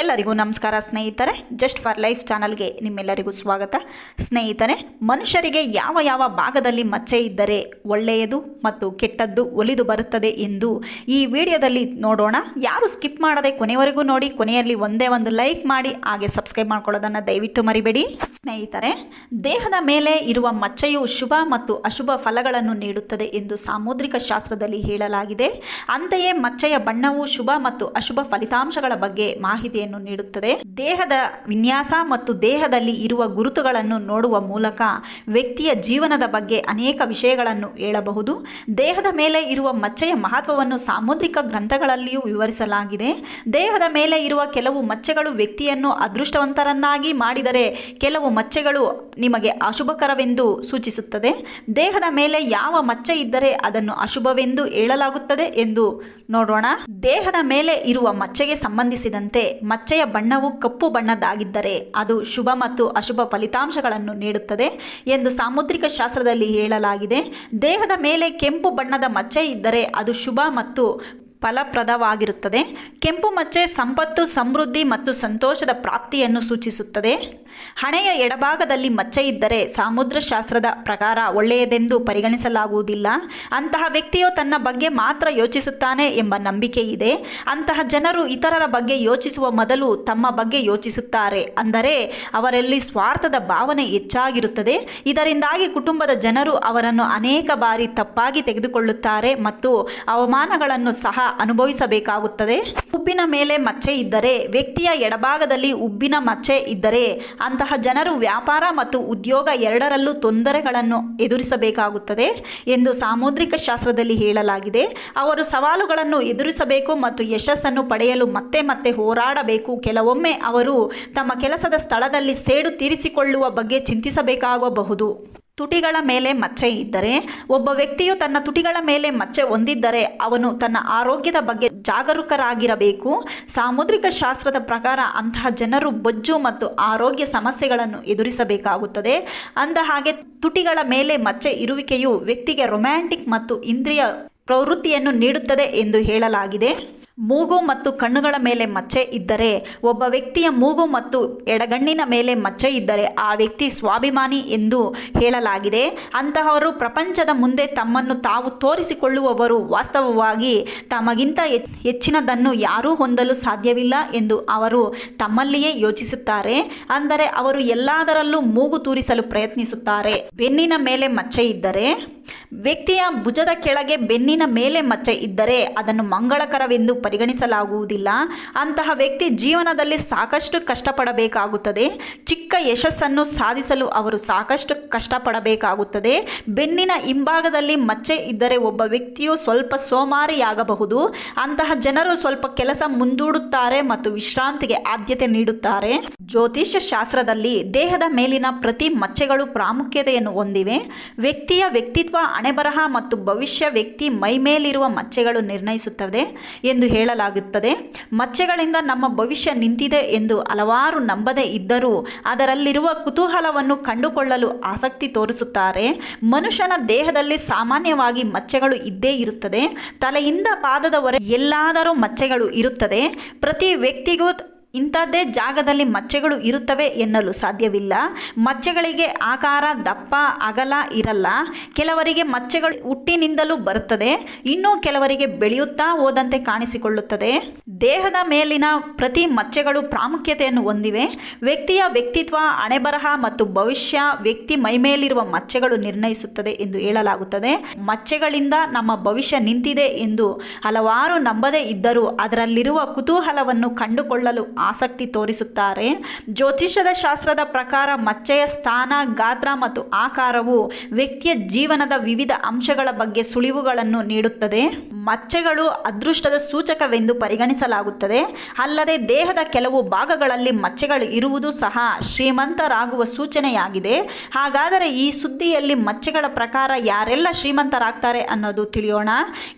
ಎಲ್ಲರಿಗೂ ನಮಸ್ಕಾರ ಸ್ನೇಹಿತರೆ. ಜಸ್ಟ್ ಫಾರ್ ಲೈಫ್ ಚಾನಲ್ಗೆ ನಿಮ್ಮೆಲ್ಲರಿಗೂ ಸ್ವಾಗತ. ಸ್ನೇಹಿತರೆ, ಮನುಷ್ಯರಿಗೆ ಯಾವ ಯಾವ ಭಾಗದಲ್ಲಿ ಮಚ್ಚೆ ಇದ್ದರೆ ಒಳ್ಳೆಯದು ಮತ್ತು ಕೆಟ್ಟದ್ದು ಒಲಿದು ಬರುತ್ತದೆ ಎಂದು ಈ ವಿಡಿಯೋದಲ್ಲಿ ನೋಡೋಣ. ಯಾರು ಸ್ಕಿಪ್ ಮಾಡದೆ ಕೊನೆವರೆಗೂ ನೋಡಿ, ಕೊನೆಯಲ್ಲಿ ಒಂದೇ ಒಂದು ಲೈಕ್ ಮಾಡಿ, ಹಾಗೆ ಸಬ್ಸ್ಕ್ರೈಬ್ ಮಾಡ್ಕೊಳ್ಳೋದನ್ನು ದಯವಿಟ್ಟು ಮರಿಬೇಡಿ. ಸ್ನೇಹಿತರೆ, ದೇಹದ ಮೇಲೆ ಇರುವ ಮಚ್ಚೆಯು ಶುಭ ಮತ್ತು ಅಶುಭ ಫಲಗಳನ್ನು ನೀಡುತ್ತದೆ ಎಂದು ಸಾಮುದ್ರಿಕ ಶಾಸ್ತ್ರದಲ್ಲಿ ಹೇಳಲಾಗಿದೆ. ಅಂತೆಯೇ ಮಚ್ಚೆಯ ಬಣ್ಣವು ಶುಭ ಮತ್ತು ಅಶುಭ ಫಲಿತಾಂಶಗಳ ಬಗ್ಗೆ ಮಾಹಿತಿಯನ್ನು ನೀಡುತ್ತದೆ. ದೇಹದ ವಿನ್ಯಾಸ ಮತ್ತು ದೇಹದಲ್ಲಿ ಇರುವ ಗುರುತುಗಳನ್ನು ನೋಡುವ ಮೂಲಕ ವ್ಯಕ್ತಿಯ ಜೀವನದ ಬಗ್ಗೆ ಅನೇಕ ವಿಷಯಗಳನ್ನು ಹೇಳಬಹುದು. ದೇಹದ ಮೇಲೆ ಇರುವ ಮಚ್ಚೆಯ ಮಹತ್ವವನ್ನು ಸಾಮುದ್ರಿಕ ಗ್ರಂಥಗಳಲ್ಲಿಯೂ ವಿವರಿಸಲಾಗಿದೆ. ದೇಹದ ಮೇಲೆ ಇರುವ ಕೆಲವು ಮಚ್ಚೆಗಳು ವ್ಯಕ್ತಿಯನ್ನು ಅದೃಷ್ಟವಂತರನ್ನಾಗಿ ಮಾಡಿದರೆ ಕೆಲವು ಮಚ್ಚೆಗಳು ನಿಮಗೆ ಅಶುಭಕರವೆಂದು ಸೂಚಿಸುತ್ತದೆ. ದೇಹದ ಮೇಲೆ ಯಾವ ಮಚ್ಚೆ ಇದ್ದರೆ ಅದನ್ನು ಅಶುಭವೆಂದು ಹೇಳಲಾಗುತ್ತದೆ ಎಂದು ನೋಡೋಣ. ದೇಹದ ಮೇಲೆ ಇರುವ ಮಚ್ಚೆಗೆ ಸಂಬಂಧಿಸಿದಂತೆ ಮಚ್ಚೆಯ ಬಣ್ಣವು ಕಪ್ಪು ಬಣ್ಣದ್ದಾಗಿದ್ದರೆ ಅದು ಶುಭ ಮತ್ತು ಅಶುಭ ಫಲಿತಾಂಶಗಳನ್ನು ನೀಡುತ್ತದೆ ಎಂದು ಸಾಮುದ್ರಿಕ ಶಾಸ್ತ್ರದಲ್ಲಿ ಹೇಳಲಾಗಿದೆ. ದೇಹದ ಮೇಲೆ ಕೆಂಪು ಬಣ್ಣದ ಮಚ್ಚೆ ಇದ್ದರೆ ಅದು ಶುಭ ಮತ್ತು ಫಲಪ್ರದವಾಗಿರುತ್ತದೆ. ಕೆಂಪು ಮಚ್ಚೆ ಸಂಪತ್ತು, ಸಮೃದ್ಧಿ ಮತ್ತು ಸಂತೋಷದ ಪ್ರಾಪ್ತಿಯನ್ನು ಸೂಚಿಸುತ್ತದೆ. ಹಣೆಯ ಎಡಭಾಗದಲ್ಲಿ ಮಚ್ಚೆ ಇದ್ದರೆ ಸಾಮುದ್ರ ಶಾಸ್ತ್ರದ ಪ್ರಕಾರ ಒಳ್ಳೆಯದೆಂದು ಪರಿಗಣಿಸಲಾಗುವುದಿಲ್ಲ. ಅಂತಹ ವ್ಯಕ್ತಿಯು ತನ್ನ ಬಗ್ಗೆ ಮಾತ್ರ ಯೋಚಿಸುತ್ತಾನೆ ಎಂಬ ನಂಬಿಕೆ ಇದೆ. ಅಂತಹ ಜನರು ಇತರರ ಬಗ್ಗೆ ಯೋಚಿಸುವ ಮೊದಲು ತಮ್ಮ ಬಗ್ಗೆ ಯೋಚಿಸುತ್ತಾರೆ. ಅಂದರೆ ಅವರಲ್ಲಿ ಸ್ವಾರ್ಥದ ಭಾವನೆ ಹೆಚ್ಚಾಗಿರುತ್ತದೆ. ಇದರಿಂದಾಗಿ ಕುಟುಂಬದ ಜನರು ಅವರನ್ನು ಅನೇಕ ಬಾರಿ ತಪ್ಪಾಗಿ ತೆಗೆದುಕೊಳ್ಳುತ್ತಾರೆ ಮತ್ತು ಅವಮಾನಗಳನ್ನು ಸಹ ಅನುಭವಿಸಬೇಕಾಗುತ್ತದೆ. ಉಬ್ಬಿನ ಮೇಲೆ ಮಚ್ಚೆ ಇದ್ದರೆ, ವ್ಯಕ್ತಿಯ ಎಡಭಾಗದಲ್ಲಿ ಉಬ್ಬಿನ ಮಚ್ಚೆ ಇದ್ದರೆ, ಅಂತಹ ಜನರು ವ್ಯಾಪಾರ ಮತ್ತು ಉದ್ಯೋಗ ಎರಡರಲ್ಲೂ ತೊಂದರೆಗಳನ್ನು ಎದುರಿಸಬೇಕಾಗುತ್ತದೆ ಎಂದು ಸಾಮುದ್ರಿಕ ಶಾಸ್ತ್ರದಲ್ಲಿ ಹೇಳಲಾಗಿದೆ. ಅವರು ಸವಾಲುಗಳನ್ನು ಎದುರಿಸಬೇಕು ಮತ್ತು ಯಶಸ್ಸನ್ನು ಪಡೆಯಲು ಮತ್ತೆ ಮತ್ತೆ ಹೋರಾಡಬೇಕು. ಕೆಲವೊಮ್ಮೆ ಅವರು ತಮ್ಮ ಕೆಲಸದ ಸ್ಥಳದಲ್ಲಿ ಸೇಡು ತೀರಿಸಿಕೊಳ್ಳುವ ಬಗ್ಗೆ ಚಿಂತಿಸಬೇಕಾಗಬಹುದು. ತುಟಿಗಳ ಮೇಲೆ ಮಚ್ಚೆ ಇದ್ದರೆ, ಒಬ್ಬ ವ್ಯಕ್ತಿಯು ತನ್ನ ತುಟಿಗಳ ಮೇಲೆ ಮಚ್ಚೆ ಹೊಂದಿದ್ದರೆ ಅವನು ತನ್ನ ಆರೋಗ್ಯದ ಬಗ್ಗೆ ಜಾಗರೂಕರಾಗಿರಬೇಕು. ಸಾಮುದ್ರಿಕ ಶಾಸ್ತ್ರದ ಪ್ರಕಾರ ಅಂತಹ ಜನರು ಬೊಜ್ಜು ಮತ್ತು ಆರೋಗ್ಯ ಸಮಸ್ಯೆಗಳನ್ನು ಎದುರಿಸಬೇಕಾಗುತ್ತದೆ. ಅಂದ ಹಾಗೆ ತುಟಿಗಳ ಮೇಲೆ ಮಚ್ಚೆ ಇರುವಿಕೆಯು ವ್ಯಕ್ತಿಗೆ ರೊಮ್ಯಾಂಟಿಕ್ ಮತ್ತು ಇಂದ್ರಿಯ ಪ್ರವೃತ್ತಿಯನ್ನು ನೀಡುತ್ತದೆ ಎಂದು ಹೇಳಲಾಗಿದೆ. ಮೂಗು ಮತ್ತು ಕಣ್ಣುಗಳ ಮೇಲೆ ಮಚ್ಚೆ ಇದ್ದರೆ, ಒಬ್ಬ ವ್ಯಕ್ತಿಯ ಮೂಗು ಮತ್ತು ಎಡಗಣ್ಣಿನ ಮೇಲೆ ಮಚ್ಚೆ ಇದ್ದರೆ ಆ ವ್ಯಕ್ತಿ ಸ್ವಾಭಿಮಾನಿ ಎಂದು ಹೇಳಲಾಗಿದೆ. ಅಂತಹವರು ಪ್ರಪಂಚದ ಮುಂದೆ ತಮ್ಮನ್ನು ತಾವು ತೋರಿಸಿಕೊಳ್ಳುವವರು ವಾಸ್ತವವಾಗಿ ತಮಗಿಂತ ಹೆಚ್ಚಿನದನ್ನು ಯಾರೂ ಹೊಂದಲು ಸಾಧ್ಯವಿಲ್ಲ ಎಂದು ಅವರು ತಮ್ಮಲ್ಲಿಯೇ ಯೋಚಿಸುತ್ತಾರೆ. ಅಂದರೆ ಅವರು ಎಲ್ಲದರಲ್ಲೂ ಮೂಗು ತೂರಿಸಲು ಪ್ರಯತ್ನಿಸುತ್ತಾರೆ. ಬೆನ್ನಿನ ಮೇಲೆ ಮಚ್ಚೆ ಇದ್ದರೆ ವ್ಯಕ್ತಿಯ ಭುಜದ ಕೆಳಗೆ ಬೆನ್ನಿನ ಮೇಲೆ ಮಚ್ಚೆ ಇದ್ದರೆ ಅದನ್ನು ಮಂಗಳಕರವೆಂದು ಪರಿಗಣಿಸಲಾಗುವುದಿಲ್ಲ. ಅಂತಹ ವ್ಯಕ್ತಿ ಜೀವನದಲ್ಲಿ ಸಾಕಷ್ಟು ಕಷ್ಟಪಡಬೇಕಾಗುತ್ತದೆ. ಚಿಕ್ಕ ಯಶಸ್ಸನ್ನು ಸಾಧಿಸಲು ಅವರು ಸಾಕಷ್ಟು ಕಷ್ಟಪಡಬೇಕಾಗುತ್ತದೆ. ಬೆನ್ನಿನ ಹಿಂಭಾಗದಲ್ಲಿ ಮಚ್ಚೆ ಇದ್ದರೆ ಒಬ್ಬ ವ್ಯಕ್ತಿಯು ಸ್ವಲ್ಪ ಸೋಮಾರಿಯಾಗಬಹುದು. ಅಂತಹ ಜನರು ಸ್ವಲ್ಪ ಕೆಲಸ ಮುಂದೂಡುತ್ತಾರೆ ಮತ್ತು ವಿಶ್ರಾಂತಿಗೆ ಆದ್ಯತೆ ನೀಡುತ್ತಾರೆ. ಜ್ಯೋತಿಷ್ಯ ಶಾಸ್ತ್ರದಲ್ಲಿ ದೇಹದ ಮೇಲಿನ ಪ್ರತಿ ಮಚ್ಚೆಗಳು ಪ್ರಾಮುಖ್ಯತೆಯನ್ನು ಹೊಂದಿವೆ. ವ್ಯಕ್ತಿಯ ವ್ಯಕ್ತಿತ್ವ ಹಣೆಬರಹ ಮತ್ತು ಭವಿಷ್ಯ ವ್ಯಕ್ತಿ ಮೈಮೇಲಿರುವ ಮಚ್ಚೆಗಳು ನಿರ್ಣಯಿಸುತ್ತದೆ ಎಂದು ಹೇಳಲಾಗುತ್ತದೆ. ಮಚ್ಚೆಗಳಿಂದ ನಮ್ಮ ಭವಿಷ್ಯ ನಿಂತಿದೆ ಎಂದು ಹಲವಾರು ನಂಬದೇ ಇದ್ದರೂ ಅದರಲ್ಲಿರುವ ಕುತೂಹಲವನ್ನು ಕಂಡುಕೊಳ್ಳಲು ಆಸಕ್ತಿ ತೋರಿಸುತ್ತಾರೆ. ಮನುಷ್ಯನ ದೇಹದಲ್ಲಿ ಸಾಮಾನ್ಯವಾಗಿ ಮಚ್ಚೆಗಳು ಇದ್ದೇ ಇರುತ್ತದೆ. ತಲೆಯಿಂದ ಪಾದದವರೆಗೆ ಎಲ್ಲಾದರೂ ಮಚ್ಚೆಗಳು ಇರುತ್ತದೆ. ಪ್ರತಿ ವ್ಯಕ್ತಿಗೂ ಇಂಥದ್ದೇ ಜಾಗದಲ್ಲಿ ಮಚ್ಚೆಗಳು ಇರುತ್ತವೆ ಎನ್ನಲು ಸಾಧ್ಯವಿಲ್ಲ. ಮಚ್ಚೆಗಳಿಗೆ ಆಕಾರ ದಪ್ಪ, ಅಗಲ ಇರಲ್ಲ. ಕೆಲವರಿಗೆ ಮಚ್ಚೆಗಳು ಹುಟ್ಟಿನಿಂದಲೂ ಬರುತ್ತದೆ. ಇನ್ನೂ ಕೆಲವರಿಗೆ ಬೆಳೆಯುತ್ತಾ ಹೋದಂತೆ ಕಾಣಿಸಿಕೊಳ್ಳುತ್ತದೆ. ದೇಹದ ಮೇಲಿನ ಪ್ರತಿ ಮಚ್ಚೆಗಳು ಪ್ರಾಮುಖ್ಯತೆಯನ್ನು ಹೊಂದಿವೆ. ವ್ಯಕ್ತಿಯ ವ್ಯಕ್ತಿತ್ವ, ಹಣೆಬರಹ ಮತ್ತು ಭವಿಷ್ಯ ವ್ಯಕ್ತಿ ಮೈಮೇಲಿರುವ ಮಚ್ಚೆಗಳು ನಿರ್ಣಯಿಸುತ್ತದೆ ಎಂದು ಹೇಳಲಾಗುತ್ತದೆ. ಮಚ್ಚೆಗಳಿಂದ ನಮ್ಮ ಭವಿಷ್ಯ ನಿಂತಿದೆ ಎಂದು ಹಲವಾರು ನಂಬದೇ ಇದ್ದರೂ ಅದರಲ್ಲಿರುವ ಕುತೂಹಲವನ್ನು ಕಂಡುಕೊಳ್ಳಲು ಆಸಕ್ತಿ ತೋರಿಸುತ್ತಾರೆ. ಜ್ಯೋತಿಷ್ಯದ ಶಾಸ್ತ್ರದ ಪ್ರಕಾರ ಮಚ್ಚೆಯ ಸ್ಥಾನ, ಗಾತ್ರ ಮತ್ತು ಆಕಾರವು ವ್ಯಕ್ತಿಯ ಜೀವನದ ವಿವಿಧ ಅಂಶಗಳ ಬಗ್ಗೆ ಸುಳಿವುಗಳನ್ನು ನೀಡುತ್ತದೆ. ಮಚ್ಚೆಗಳು ಅದೃಷ್ಟದ ಸೂಚಕವೆಂದು ಪರಿಗಣಿಸಲಾಗುತ್ತದೆ. ಅಲ್ಲದೆ ದೇಹದ ಕೆಲವು ಭಾಗಗಳಲ್ಲಿ ಮಚ್ಚೆಗಳು ಇರುವುದು ಸಹ ಶ್ರೀಮಂತರಾಗುವ ಸೂಚನೆಯಾಗಿದೆ. ಹಾಗಾದರೆ ಈ ಸುದ್ದಿಯಲ್ಲಿ ಮಚ್ಚೆಗಳ ಪ್ರಕಾರ ಯಾರೆಲ್ಲ ಶ್ರೀಮಂತರಾಗ್ತಾರೆ ಅನ್ನೋದು ತಿಳಿಯೋಣ.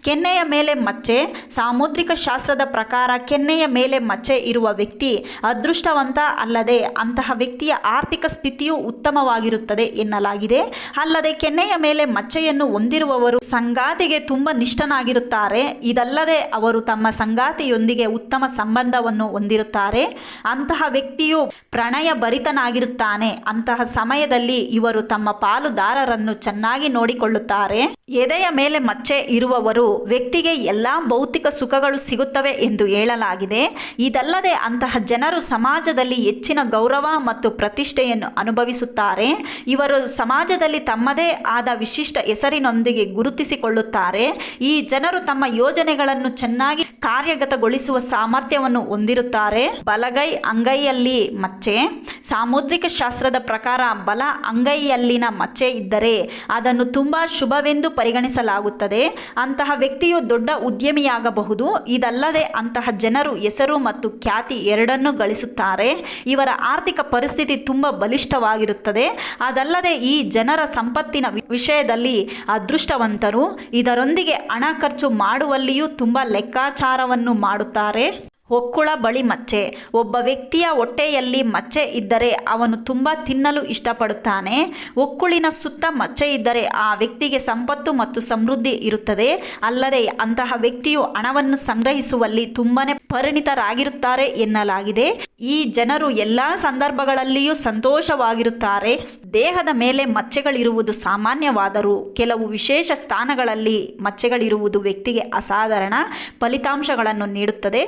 ಕೆನ್ನೆಯ ಮೇಲೆ ಮಚ್ಚೆ, ಸಾಮುದ್ರಿಕ ಶಾಸ್ತ್ರದ ಪ್ರಕಾರ ಕೆನ್ನೆಯ ಮೇಲೆ ಮಚ್ಚೆ ಇರುವ ವ್ಯಕ್ತಿ ಅದೃಷ್ಟವಂತ ಅಲ್ಲದೆ ಅಂತಹ ವ್ಯಕ್ತಿಯ ಆರ್ಥಿಕ ಸ್ಥಿತಿಯು ಉತ್ತಮವಾಗಿರುತ್ತದೆ ಎನ್ನಲಾಗಿದೆ. ಅಲ್ಲದೆ ಕೆನ್ನೆಯ ಮೇಲೆ ಮಚ್ಚೆಯನ್ನು ಹೊಂದಿರುವವರು ಸಂಗಾತಿಗೆ ತುಂಬ ನಿಷ್ಠನಾಗಿರುತ್ತಾರೆ. ಇದಲ್ಲದೆ ಅವರು ತಮ್ಮ ಸಂಗಾತಿಯೊಂದಿಗೆ ಉತ್ತಮ ಸಂಬಂಧವನ್ನು ಹೊಂದಿರುತ್ತಾರೆ. ಅಂತಹ ವ್ಯಕ್ತಿಯು ಪ್ರಣಯ ಭರಿತನಾಗಿರುತ್ತಾನೆ. ಅಂತಹ ಸಮಯದಲ್ಲಿ ಇವರು ತಮ್ಮ ಪಾಲುದಾರರನ್ನು ಚೆನ್ನಾಗಿ ನೋಡಿಕೊಳ್ಳುತ್ತಾರೆ. ಎದೆಯ ಮೇಲೆ ಮಚ್ಚೆ ಇರುವವರು ವ್ಯಕ್ತಿಗೆ ಎಲ್ಲಾ ಭೌತಿಕ ಸುಖಗಳು ಸಿಗುತ್ತವೆ ಎಂದು ಹೇಳಲಾಗಿದೆ. ಇದಲ್ಲದೆ ಅಂತಹ ಜನರು ಸಮಾಜದಲ್ಲಿ ಹೆಚ್ಚಿನ ಗೌರವ ಮತ್ತು ಪ್ರತಿಷ್ಠೆಯನ್ನು ಅನುಭವಿಸುತ್ತಾರೆ. ಇವರು ಸಮಾಜದಲ್ಲಿ ತಮ್ಮದೇ ಆದ ವಿಶಿಷ್ಟ ಹೆಸರಿನೊಂದಿಗೆ ಗುರುತಿಸಿಕೊಳ್ಳುತ್ತಾರೆ. ಈ ಜನರು ತಮ್ಮ ಯೋಜನೆಗಳನ್ನು ಚೆನ್ನಾಗಿ ಕಾರ್ಯಗತಗೊಳಿಸುವ ಸಾಮರ್ಥ್ಯವನ್ನು ಹೊಂದಿರುತ್ತಾರೆ. ಬಲಗೈ ಅಂಗೈಯಲ್ಲಿ ಮಚ್ಚೆ. ಸಾಮುದ್ರಿಕ ಶಾಸ್ತ್ರದ ಪ್ರಕಾರ ಬಲ ಅಂಗೈಯಲ್ಲಿನ ಮಚ್ಚೆ ಇದ್ದರೆ ಅದನ್ನು ತುಂಬಾ ಶುಭವೆಂದು ಪರಿಗಣಿಸಲಾಗುತ್ತದೆ. ಅಂತಹ ವ್ಯಕ್ತಿಯು ದೊಡ್ಡ ಉದ್ಯಮಿಯಾಗಬಹುದು. ಇದಲ್ಲದೆ ಅಂತಹ ಜನರು ಹೆಸರು ಮತ್ತು ಖ್ಯಾತಿ ಎರಡನ್ನೂ ಗಳಿಸುತ್ತಾರೆ. ಇವರ ಆರ್ಥಿಕ ಪರಿಸ್ಥಿತಿ ತುಂಬ ಬಲಿಷ್ಠವಾಗಿರುತ್ತದೆ. ಅದಲ್ಲದೆ ಈ ಜನರ ಸಂಪತ್ತಿನ ವಿಷಯದಲ್ಲಿ ಅದೃಷ್ಟವಂತರು. ಇದರೊಂದಿಗೆ ಹಣ ಖರ್ಚು ಮಾಡುವಲ್ಲಿಯೂ ತುಂಬ ಲೆಕ್ಕಾಚಾರವನ್ನು ಮಾಡುತ್ತಾರೆ. ಹೊಕ್ಕುಳ ಬಳಿ ಮಚ್ಚೆ. ಒಬ್ಬ ವ್ಯಕ್ತಿಯ ಹೊಟ್ಟೆಯಲ್ಲಿ ಮಚ್ಚೆ ಇದ್ದರೆ ಅವನು ತುಂಬ ತಿನ್ನಲು ಇಷ್ಟಪಡುತ್ತಾನೆ. ಒಕ್ಕುಳಿನ ಸುತ್ತ ಮಚ್ಚೆ ಇದ್ದರೆ ಆ ವ್ಯಕ್ತಿಗೆ ಸಂಪತ್ತು ಮತ್ತು ಸಮೃದ್ಧಿ ಇರುತ್ತದೆ. ಅಲ್ಲದೆ ಅಂತಹ ವ್ಯಕ್ತಿಯು ಹಣವನ್ನು ಸಂಗ್ರಹಿಸುವಲ್ಲಿ ತುಂಬಾನೇ ಪರಿಣಿತರಾಗಿರುತ್ತಾರೆ ಎನ್ನಲಾಗಿದೆ. ಈ ಜನರು ಎಲ್ಲ ಸಂದರ್ಭಗಳಲ್ಲಿಯೂ ಸಂತೋಷವಾಗಿರುತ್ತಾರೆ. ದೇಹದ ಮೇಲೆ ಮಚ್ಚೆಗಳಿರುವುದು ಸಾಮಾನ್ಯವಾದರೂ ಕೆಲವು ವಿಶೇಷ ಸ್ಥಾನಗಳಲ್ಲಿ ಮಚ್ಚೆಗಳಿರುವುದು ವ್ಯಕ್ತಿಗೆ ಅಸಾಧಾರಣ ಫಲಿತಾಂಶಗಳನ್ನು ನೀಡುತ್ತದೆ.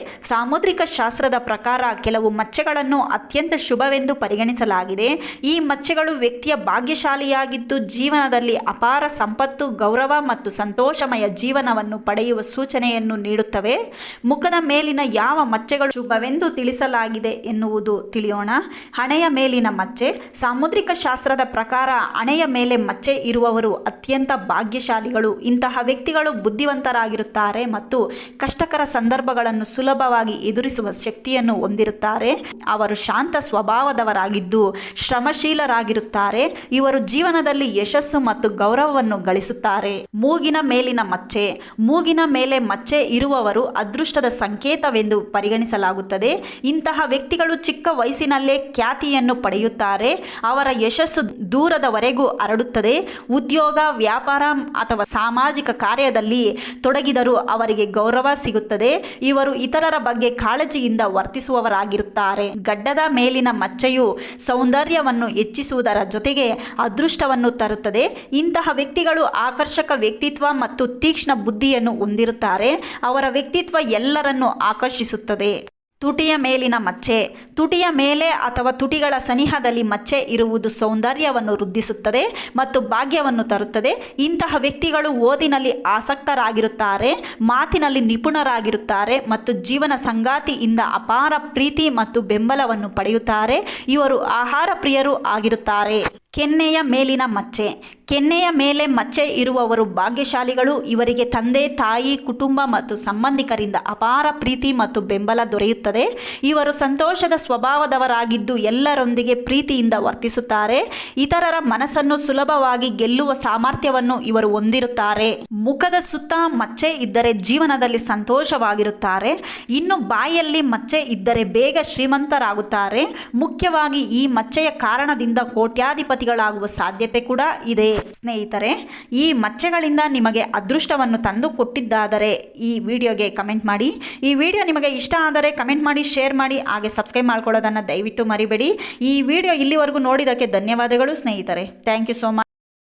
ಸಾಮುದ್ರಿಕ ಶಾಸ್ತ್ರದ ಪ್ರಕಾರ ಕೆಲವು ಮಚ್ಚೆಗಳನ್ನು ಅತ್ಯಂತ ಶುಭವೆಂದು ಪರಿಗಣಿಸಲಾಗಿದೆ. ಈ ಮಚ್ಚೆಗಳು ವ್ಯಕ್ತಿಯ ಭಾಗ್ಯಶಾಲಿಯಾಗಿದ್ದು ಜೀವನದಲ್ಲಿ ಅಪಾರ ಸಂಪತ್ತು, ಗೌರವ ಮತ್ತು ಸಂತೋಷಮಯ ಜೀವನವನ್ನು ಪಡೆಯುವ ಸೂಚನೆಯನ್ನು ನೀಡುತ್ತವೆ. ಮುಖದ ಮೇಲಿನ ಯಾವ ಮಚ್ಚೆಗಳು ಶುಭವೆಂದು ತಿಳಿಸಲಾಗಿದೆ ಎನ್ನುವುದು ತಿಳಿಯೋಣ. ಹಣೆಯ ಮೇಲಿನ ಮಚ್ಚೆ. ಸಾಮುದ್ರಿಕ ಶಾಸ್ತ್ರದ ಪ್ರಕಾರ ಹಣೆಯ ಮೇಲೆ ಮಚ್ಚೆ ಇರುವವರು ಅತ್ಯಂತ ಭಾಗ್ಯಶಾಲಿಗಳು. ಇಂತಹ ವ್ಯಕ್ತಿಗಳು ಬುದ್ಧಿವಂತರಾಗಿರುತ್ತಾರೆ ಮತ್ತು ಕಷ್ಟಕರ ಸಂದರ್ಭಗಳನ್ನು ಸುಲಭವಾಗಿ ಎದುರಿಸುವ ಶಕ್ತಿಯನ್ನು ಹೊಂದಿರುತ್ತಾರೆ. ಅವರು ಶಾಂತ ಸ್ವಭಾವದವರಾಗಿದ್ದು ಶ್ರಮಶೀಲರಾಗಿರುತ್ತಾರೆ. ಇವರು ಜೀವನದಲ್ಲಿ ಯಶಸ್ಸು ಮತ್ತು ಗೌರವವನ್ನು ಗಳಿಸುತ್ತಾರೆ. ಮೂಗಿನ ಮೇಲಿನ ಮಚ್ಚೆ. ಮೂಗಿನ ಮೇಲೆ ಮಚ್ಚೆ ಇರುವವರು ಅದೃಷ್ಟದ ಸಂಕೇತವೆಂದು ಪರಿಗಣಿಸಲಾಗುತ್ತದೆ. ಇಂತಹ ವ್ಯಕ್ತಿಗಳು ಚಿಕ್ಕ ವಯಸ್ಸಿನಲ್ಲೇ ಖ್ಯಾತಿಯನ್ನು ಪಡೆಯುತ್ತಾರೆ. ಅವರ ಯಶಸ್ಸು ದೂರದವರೆಗೂ ಹರಡುತ್ತದೆ. ಉದ್ಯೋಗ, ವ್ಯಾಪಾರ ಅಥವಾ ಸಾಮಾಜಿಕ ಕಾರ್ಯದಲ್ಲಿ ತೊಡಗಿದರೂ ಅವರಿಗೆ ಗೌರವ ಸಿಗುತ್ತದೆ. ಇವರು ಇತರರ ಬಗ್ಗೆ ಕಾಳಜಿಯಿಂದ ವರ್ತಿಸುವವರಾಗಿರುತ್ತಾರೆ. ಗಡ್ಡದ ಮೇಲಿನ ಮಚ್ಚೆಯು ಸೌಂದರ್ಯವನ್ನು ಹೆಚ್ಚಿಸುವುದರ ಜೊತೆಗೆ ಅದೃಷ್ಟವನ್ನು ತರುತ್ತದೆ. ಇಂತಹ ವ್ಯಕ್ತಿಗಳು ಆಕರ್ಷಕ ವ್ಯಕ್ತಿತ್ವ ಮತ್ತು ತೀಕ್ಷ್ಣ ಬುದ್ಧಿಯನ್ನು ಹೊಂದಿರುತ್ತಾರೆ. ಅವರ ವ್ಯಕ್ತಿತ್ವ ಎಲ್ಲರನ್ನು ಆಕರ್ಷಿಸುತ್ತದೆ. ತುಟಿಯ ಮೇಲಿನ ಮಚ್ಚೆ, ತುಟಿಯ ಮೇಲೆ ಅಥವಾ ತುಟಿಗಳ ಸನಿಹದಲ್ಲಿ ಮಚ್ಚೆ ಇರುವುದು ಸೌಂದರ್ಯವನ್ನು ವೃದ್ಧಿಸುತ್ತದೆ ಮತ್ತು ಭಾಗ್ಯವನ್ನು ತರುತ್ತದೆ. ಇಂತಹ ವ್ಯಕ್ತಿಗಳು ಓದಿನಲ್ಲಿ ಆಸಕ್ತರಾಗಿರುತ್ತಾರೆ, ಮಾತಿನಲ್ಲಿ ನಿಪುಣರಾಗಿರುತ್ತಾರೆ ಮತ್ತು ಜೀವನ ಸಂಗಾತಿಯಿಂದ ಅಪಾರ ಪ್ರೀತಿ ಮತ್ತು ಬೆಂಬಲವನ್ನು ಪಡೆಯುತ್ತಾರೆ. ಇವರು ಆಹಾರ ಪ್ರಿಯರು ಆಗಿರುತ್ತಾರೆ. ಕೆನ್ನೆಯ ಮೇಲಿನ ಮಚ್ಚೆ. ಕೆನ್ನೆಯ ಮೇಲೆ ಮಚ್ಚೆ ಇರುವವರು ಭಾಗ್ಯಶಾಲಿಗಳು. ಇವರಿಗೆ ತಂದೆ, ತಾಯಿ, ಕುಟುಂಬ ಮತ್ತು ಸಂಬಂಧಿಕರಿಂದ ಅಪಾರ ಪ್ರೀತಿ ಮತ್ತು ಬೆಂಬಲ ದೊರೆಯುತ್ತದೆ. ಇವರು ಸಂತೋಷದ ಸ್ವಭಾವದವರಾಗಿದ್ದು ಎಲ್ಲರೊಂದಿಗೆ ಪ್ರೀತಿಯಿಂದ ವರ್ತಿಸುತ್ತಾರೆ. ಇತರರ ಮನಸ್ಸನ್ನು ಸುಲಭವಾಗಿ ಗೆಲ್ಲುವ ಸಾಮರ್ಥ್ಯವನ್ನು ಇವರು ಹೊಂದಿರುತ್ತಾರೆ. ಮುಖದ ಸುತ್ತ ಮಚ್ಚೆ ಇದ್ದರೆ ಜೀವನದಲ್ಲಿ ಸಂತೋಷವಾಗಿರುತ್ತಾರೆ. ಇನ್ನು ಬಾಯಲ್ಲಿ ಮಚ್ಚೆ ಇದ್ದರೆ ಬೇಗ ಶ್ರೀಮಂತರಾಗುತ್ತಾರೆ. ಮುಖ್ಯವಾಗಿ ಈ ಮಚ್ಚೆಯ ಕಾರಣದಿಂದ ಕೋಟ್ಯಾಧಿಪತಿಗಳಾಗುವ ಸಾಧ್ಯತೆ ಕೂಡ ಇದೆ, ಸ್ನೇಹಿತರೆ. ಈ ಮಚ್ಚೆಗಳಿಂದ ನಿಮಗೆ ಅದೃಷ್ಟವನ್ನು ತಂದು ಕೊಟ್ಟಿದ್ದಾದರೆ ಈ ವಿಡಿಯೋಗೆ ಕಮೆಂಟ್ ಮಾಡಿ. ಈ ವಿಡಿಯೋ ನಿಮಗೆ ಇಷ್ಟ ಆದರೆ ಕಮೆಂಟ್ ಮಾಡಿ, ಶೇರ್ ಮಾಡಿ, ಹಾಗೆ ಸಬ್ಸ್ಕ್ರೈಬ್ ಮಾಡ್ಕೊಳ್ಳೋದನ್ನು ದಯವಿಟ್ಟು ಮರಿಬೇಡಿ. ಈ ವಿಡಿಯೋ ಇಲ್ಲಿವರೆಗೂ ನೋಡಿದ್ದಕ್ಕೆ ಧನ್ಯವಾದಗಳು, ಸ್ನೇಹಿತರೆ. Thank you so much.